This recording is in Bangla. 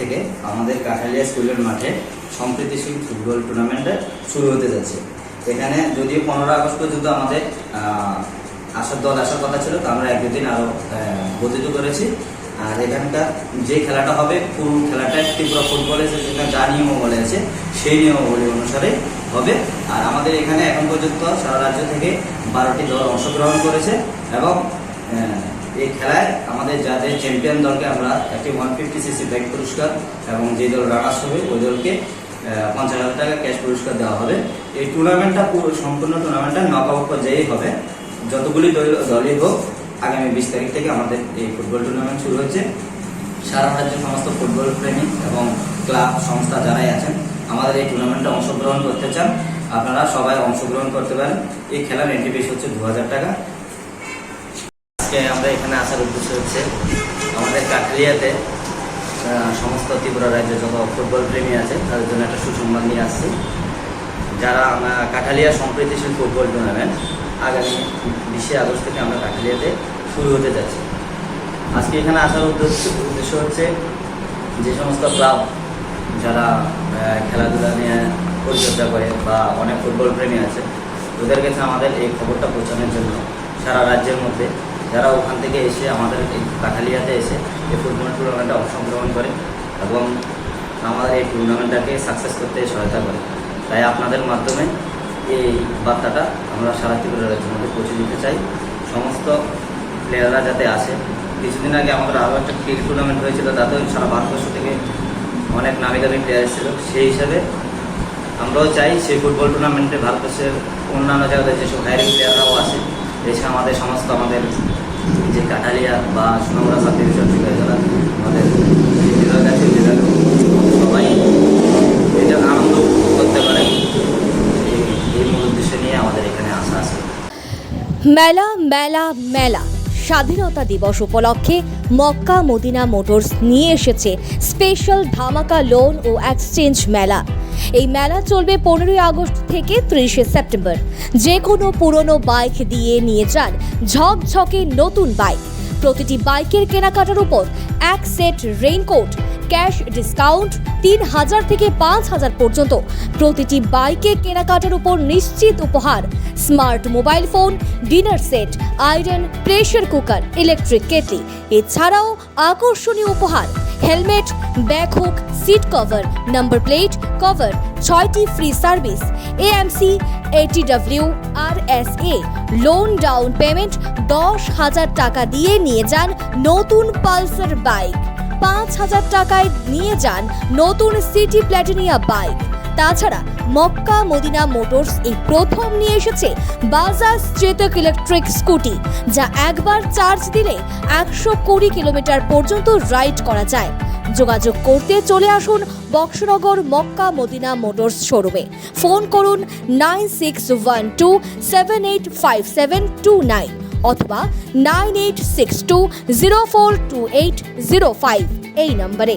থেকে আমাদের কাঠালিয়া স্কুলের মাঠে সম্প্রীতিশীল ফুটবল টুর্নামেন্টে শুরু হতে যাচ্ছে। এখানে যদিও পনেরো আগস্ট পর্যন্ত আমাদের আসার দল আসার কথা ছিল, তো আমরা এক দুদিন আরও বর্ধিত করেছি। আর এখানকার যে খেলাটা হবে পুরো খেলাটা ত্রিপুরা ফুটবলের যেখানে যা নিয়মাবলী আছে, সেই নিয়মাবলী অনুসারে হবে। আর আমাদের এখানে এখন পর্যন্ত সারা রাজ্য থেকে বারোটি দল অংশগ্রহণ করেছে এবং এই খেলায় আমাদের যাদের চ্যাম্পিয়ন দলকে আমরা একটি ওয়ান ফিফটি সিসি ব্যাগ পুরস্কার এবং যে দল রানার্স হবে, ওই দলকে পঞ্চাশ হাজার টাকা ক্যাশ পুরস্কার দেওয়া হবে। এই টুর্নামেন্টটা পুরো, সম্পূর্ণ টুর্নামেন্টটা নক আউট পর্যায়েই হবে। যতগুলি দল দলই হোক, আগামী বিশ তারিখ থেকে আমাদের এই ফুটবল টুর্নামেন্ট শুরু হচ্ছে। সারা রাজ্যের সমস্ত ফুটবল প্রেমী এবং ক্লাব সংস্থা যারাই আছেন, আমাদের এই টুর্নামেন্টে অংশগ্রহণ করতে চান, আপনারা সবাই অংশগ্রহণ করতে পারেন। এই খেলার এন্ট্রি ফিস হচ্ছে দু হাজার টাকা। আজকে আমরা এখানে আসার উদ্দেশ্য হচ্ছে আমাদের আহ, সমস্ত ত্রিপুরা রাজ্যে যত ফুটবল প্রেমী আছে তাদের জন্য একটা সুসংবাদ নিয়ে আসছি। যারা কাঠালিয়া সম্প্রীতিশীল ফুটবল টুর্নামেন্ট আগামী বিশে আগস্ট থেকে আমরা কাঠালিয়াতে শুরু হতে যাচ্ছি। আজকে এখানে আসার উদ্দেশ্য উদ্দেশ্য হচ্ছে যে সমস্ত ক্লাব যারা খেলাধুলা নিয়ে পরিচর্যা করে বা অনেক ফুটবল প্রেমী আছে ওদের কাছে আমাদের এই খবরটা পৌঁছানোর জন্য সারা রাজ্যের মধ্যে যারা ওখান থেকে এসে আমাদের এই কাঠালিয়াতে এসে এই ফুটবল টুর্নামেন্টে অংশগ্রহণ করে এবং আমাদের এই টুর্নামেন্টটাকে সাকসেস করতে সহায়তা করে। তাই আপনাদের মাধ্যমে এই বার্তাটা আমরা সারা ত্রিপুরা রাজ্যের মধ্যে পৌঁছে দিতে চাই। সমস্ত প্লেয়াররা যাতে আসে। কিছুদিন আগে আমাদের আরও একটা ক্রিকেট টুর্নামেন্ট হয়েছিল, তাতেও সারা ভারতবর্ষ থেকে অনেক নামি দামি প্লেয়ার ছিল সেই হিসাবে আমরাও চাই সেই ফুটবল টুর্নামেন্টে ভারতবর্ষের অন্যান্য জায়গায় যেসব হায়ারিং প্লেয়াররাও আসে এসে আমাদের সমস্ত আমাদের যে কাঠালিয়া বা সোনামুড়া সাথে বিষয় যারা আমাদের বিভাগ আছে বিভাগে সবাই এটা আনন্দ করতে পারে এই মূল উদ্দেশ্য নিয়ে আমাদের এখানে আসা আছে। মেলা মেলা মেলা। স্বাধীনতা দিবস উপলক্ষে মক্কা মদিনা মোটরস নিয়ে এসেছে স্পেশাল ধামাকা লোন ও এক্সচেঞ্জ মেলা। এই মেলা চলবে পনেরোই আগস্ট থেকে ত্রিশে সেপ্টেম্বর। যে কোনো পুরনো বাইক দিয়ে নিয়ে যান। ঝকঝকে নতুন বাইক। প্রতিটি বাইকের কেনাকাটার উপর এক সেট রেইনকোট, ক্যাশ ডিসকাউন্ট তিন হাজার থেকে পাঁচ হাজার পর্যন্ত। প্রতিটি বাইকে কেনাকাটার উপর নিশ্চিত উপহার। Smart mobile phone, dinner set, iron pressure cooker, electric kettle. এছাড়াও আকর্ষণীয় উপহার। Helmet back hook, seat cover, number plate, cover, ছয়টি free service AMC ATW R S A loan down payment দশ হাজার টাকা দিয়ে নিয়ে যান নতুন পালসার বাইক। পাঁচ হাজার টাকায় নিয়ে যান নতুন সিটি প্ল্যাটিনিয়া বাইক তাছাড়া মক্কা মদিনা মোটরস এই প্রথম নিয়ে এসেছে বাজাজ চেতক ইলেকট্রিক স্কুটি, যা একবার চার্জ দিলে একশো কুড়ি কিলোমিটার পর্যন্ত রাইড করা যায়। যোগাযোগ করতে চলে আসুন বক্সনগর মক্কা মদিনা মোটরস শোরুমে। ফোন করুন nine six one two seven eight five seven two nine অথবা nine eight six two zero four two eight zero five এই নম্বরে।